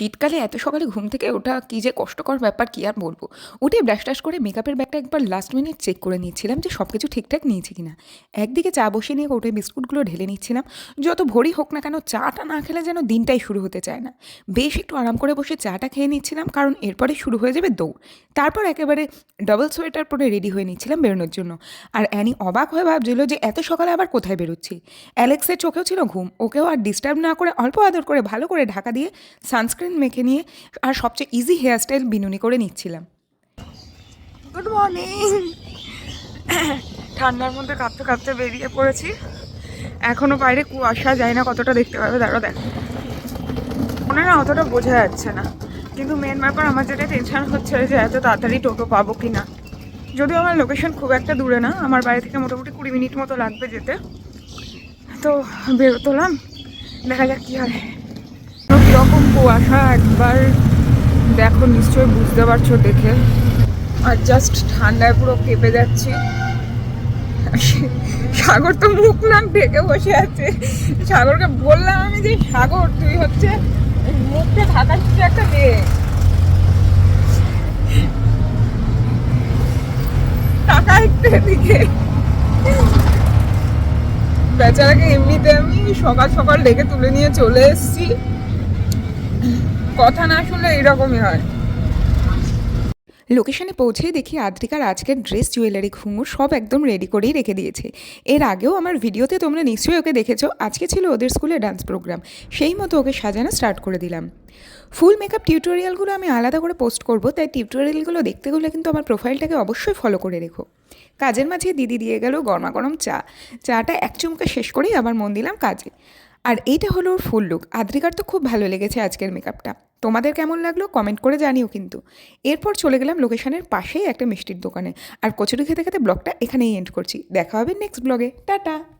শীতকালে এত সকালে ঘুম থেকে ওঠা কী যে কষ্টকর ব্যাপার কী আর বলব? উঠে ব্রাশ টাশ করে মেকআপের ব্যাগটা একবার লাস্ট মিনিট চেক করে নিচ্ছিলাম যে সব কিছু ঠিকঠাক নিয়েছি কিনা। একদিকে চা বসিয়ে নিয়ে উঠে বিস্কুটগুলো ঢেলে নিচ্ছিলাম। যত ভরি হোক না কেন চাটা না খেলে যেন দিনটাই শুরু হতে চায় না। বেশ একটু আরাম করে বসে চাটা খেয়ে নিচ্ছিলাম কারণ এরপরে শুরু হয়ে যাবে দৌড়। তারপর একেবারে ডবল সোয়েটার পরে রেডি হয়ে নিচ্ছিলাম বেরোনোর জন্য। আর অ্যানি অবাক হয়ে ভাবছিল যে এত সকালে আবার কোথায় বেরোচ্ছি? অ্যালেক্সের চোখেও ছিল ঘুম। ওকেও আর ডিস্টার্ব না করে অল্প আদর করে ভালো করে ঢাকা দিয়ে সানস্ক্রিন মেখে নিয়ে, আর সবচেয়ে ইজি হেয়ারস্টাইল বিনুনি করে নিচ্ছিলাম। গুড মর্নিং ঠান্ডার মধ্যে কাঁপতে কাঁপতে বেরিয়ে পড়েছি। এখনও বাইরে কুয়াশা যায় না, কতটা দেখতে পাবে দাঁড়ো দেখো। মনে না অতটা বোঝা যাচ্ছে না, কিন্তু মেন ব্যাপার আমার যেটা টেনশন হচ্ছে যে এত তাড়াতাড়ি টোটো পাবো কি না যদিও আমার লোকেশন খুব একটা দূরে না, আমার বাড়ি থেকে মোটামুটি কুড়ি মিনিট মতো লাগবে যেতে। তো বেরোতলাম দেখা যাক কী হয়। কীরকম কুয়াশা একবার দেখো, নিশ্চয়ই বুঝতে পারছ দেখে। আর জাস্ট ঠান্ডায় পুরো কেঁপে যাচ্ছি। সাগর তো মুখ নাক ঢেকে বসে আছে। সাগরকে বললাম আমি যে, সাগর, তুই হচ্ছে মুখটা ঢাকার কিছু একটা দে। টাকা একটু এদিকে। বেচারাকে এমনিতে আমি সকাল সকাল ডেকে তুলে নিয়ে চলে এসেছি। কথা না শুনলে এরকমই হয়। লোকেশনে পৌঁছেই দেখি আদ্রিকার আজকের ড্রেস, জুয়েলারি, ঘুঙুর সব একদম রেডি করেই রেখে দিয়েছে। এর আগেও আমার ভিডিওতে তোমরা নিশ্চয়ই ওকে দেখেছ, আজকে ছিল ওদের স্কুলে ডান্স প্রোগ্রাম সেই মতো ওকে সাজানো স্টার্ট করে দিলাম। ফুল মেকআপ টিউটোরিয়ালগুলো আমি আলাদা করে পোস্ট করব, তাই টিউটোরিয়ালগুলো দেখতে গেলে কিন্তু আমার প্রোফাইলটাকে অবশ্যই ফলো করে রেখো। কাজের মাঝে দিদি দিয়ে গেল গরমা গরম চা। চাটা এক চুমুকে শেষ করেই আবার মন দিলাম কাজে। আর এইটা হলো ওর ফুল লুক আদ্রিকার তো খুব ভালো লেগেছে আজকের মেকআপটা তোমাদের কেমন লাগল কমেন্ট করে জানিও কিন্তু। এরপর চলে গেলাম লোকেশনের পাশেই একটা মিষ্টির দোকানে। আর কচুরি খেতে খেতে ব্লগটা এখানেই এন্ড করছি। দেখা হবে নেক্সট ব্লগে টাটা!